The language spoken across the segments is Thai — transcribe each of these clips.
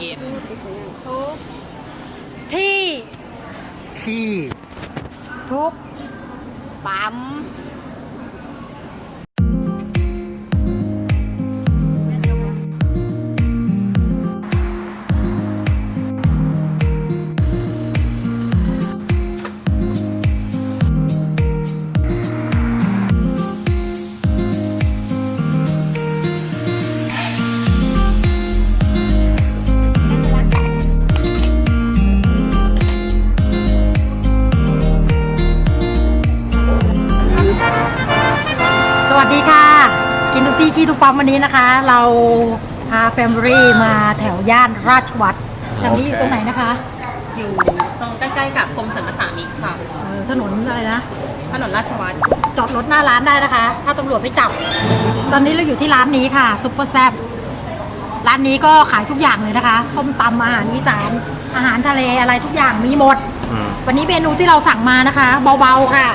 เอ็นทุก ที่ที่ทุกปั๊ม ทุกที่ขี้ทุกปั๊มวันนี้นะคะ เราพาแฟมิลี่มาแถวย่านราชวัตรแถวนี้อยู่ตรงไหนนะคะอยู่ตรงใกล้ๆกับกรมสรรพสามิตค่ะเออถนนอะไรนะ ถนนราชวัตรจอดรถหน้าร้านได้นะคะ ถ้าตำรวจไม่จับ ตอนนี้เราอยู่ที่ร้านนี้ค่ะซุปเปอร์แซบร้านนี้ก็ขายทุกอย่างเลยนะคะ ส้มตำอาหารอีสาน อาหารทะเลอะไรทุกอย่างมีหมด อืมวันนี้เมนูที่เราสั่งมานะคะ เบาๆค่ะ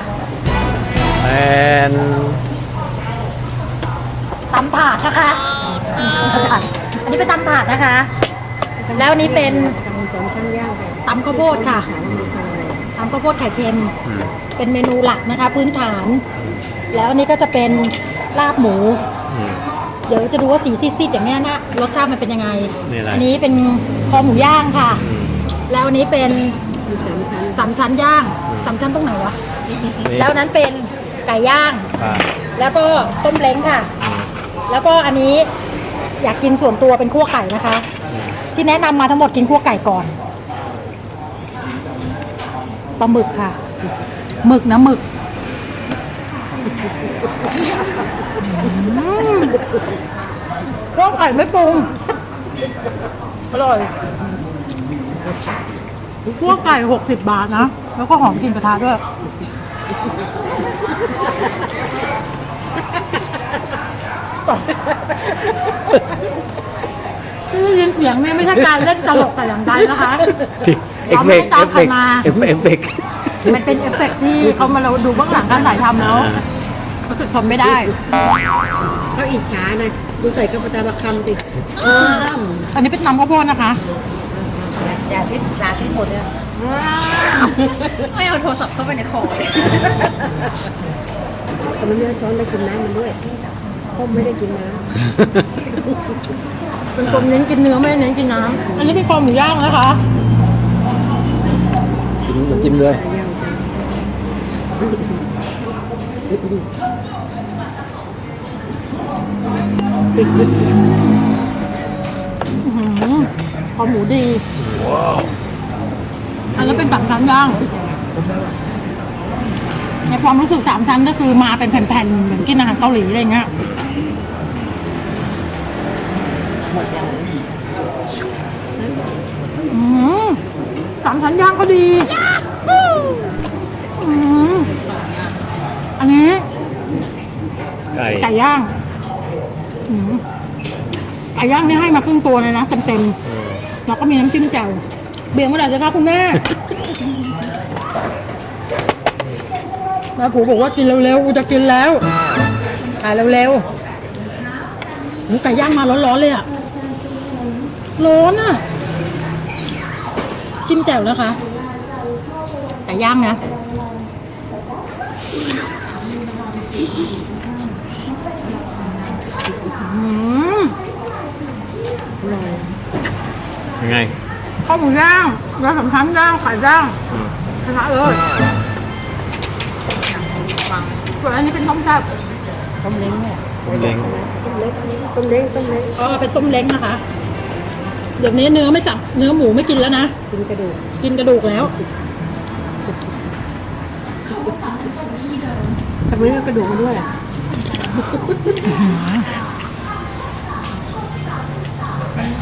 เป็น ตำถาดนะคะอันนี้เป็นตำถาดนะคะ แล้วอันนี้เป็นตำข้าวโพดค่ะตำข้าวโพดไข่เค็มอืมเป็นเมนูหลักนะคะ พื้นฐาน แล้วอันนี้ก็จะเป็นลาบหมูอืมเดี๋ยวจะดูว่าสีซีดๆอย่างเนี้ยนะรสชาติมันเป็นยังไงนี่อะไรอันี้เป็นคอหมูย่างค่ะอืมแล้วอันนี้เป็นสามชั้นย่างสามชั้นตรงไหนวะนี่แล้วอันนั้นเป็นไก่ย่างปลาแล้วก็ต้มเล้งค่ะอืม แล้วก็อันนี้อยากกินส่วนตัวเป็นคั่วไก่นะคะ ที่แนะนำมาทั้งหมดกินคั่วไก่ก่อนปลาหมึกค่ะหมึกนะหมึกอืมคั่วไก่ไม่ปรุงอร่อยคั่วไก่หกสิบบาทนะ แล้วก็หอมกลินกระทะด้วย ที่ได้ยินเสียงเนี่ยไม่ใช่การเล่นตลกแต่อย่างใดนะคะเอฟเราเฟไม่กได้ต์จ้าเองฟใครเฟกต์มา เอฟเฟกต์เอฟเฟกต์มันเป็นเอฟเฟกต์ที่เขามาเราดูเบื้องหลังการถ่ายทำแล้วอ่ารู้สึกทนไม่ได้ เขาอิจฉานะดูใส่กระปตาประคำติอันนี้เป็นน้ำข้าวโพดนะคะอย่าพิษสาพิษหมดเลยไม่เอาโทรศัพท์เข้าไปในคอเลยแต่มันไม่ได้ช้อนได้กินน้ำมันด้วย เขาไม่ได้กินน้เป็นคนเน้นกินเนื้อไม่ได้เน้นกินน้ำอันนี้เป็นคอหมูย่างนะคะจิ้มน้ำจิ้มเลยำย่างจังอื้อหือคอหมูดีอันนี้เป็นสามชั้นย่างในความรู้สึกสามชั้นก็คือมาเป็นแผ่นๆเหมือนกินอาหารเกาหลีอะไรเงี้ย อืมสามชั้นย่างก็ดีอืมอันนี้ไก่ไก่ย่างอืมไก่ย่างนี่ให้มาครึ่งตัวเลยนะเต็มเออๆแล้วก็มีน้ำจิ้มแจ่วเบี่ยงเมื่อไหร่จะคะคุณแม่ แม่ผูบอกว่ากินเร็วๆ กูจะกินแล้วขายเร็วๆหมูไก่ย่างมาร้อนๆเลยอะ ร้อนอะจิ้มแจ่วนะคะไก่ย่างนะ อืมยังไง ข้าวหมูย่างแล้วสำคัญย่างไข่ย่างอืมชนะเลยส่วนอันนี้เป็นต้มแซ่บต้มเล้งเนี่ยผมเล้งต้มเล็กต้มเล้งต้มเล้งเออเป็นต้มเล้งนะคะ เดี๋ยวนี้เนื้อไม่สั่งเนื้อหมูไม่กินแล้วนะ กินกระดูกกินกระดูกแล้วทำไมไม่เอากระดูกมาด้วยอะ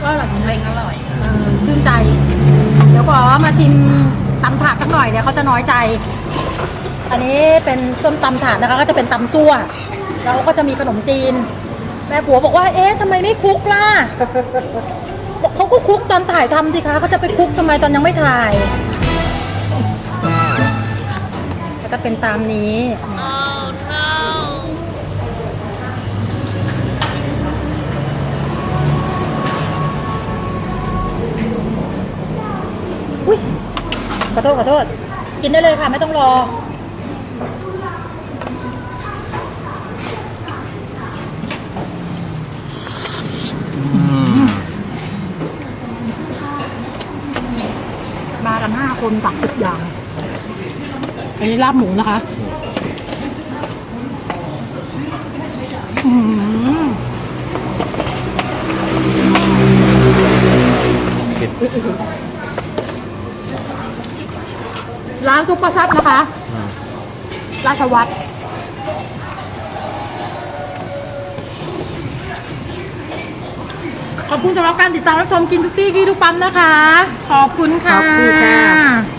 ก็อร่อยเพลงอร่อยเออชื่นใจ เดี๋ยวบอกว่ามาชิมตำถาดสักหน่อยเดี๋ยวเขาจะน้อยใจ อันนี้เป็นส้มตำถาดนะคะ ก็จะเป็นตำซั่ว แล้วก็จะมีขนมจีน แม่ผัวบอกว่า เอ๊ะทำไมไม่คลุกล่ะ บอกเขาก็คุกตอนถ่ายทำสิคะเขาจะไปคุกทำไมตอนยังไม่ถ่ายแล้วเป็นตามนี้ อุ้ยขอโทษขอโทษ กินได้เลยค่ะ ไม่ต้องรอ คนตักสิบอย่าง อันนี้ลาบหมูนะคะ อืมกินร้านซุปเปอร์ซับนะคะอืมราชวัตร ขอบคุณสำหรับการติดตามรับชมกินทุกที่ที่ทุกปั๊มนะคะ ขอบคุณค่ะ ขอบคุณค่ะ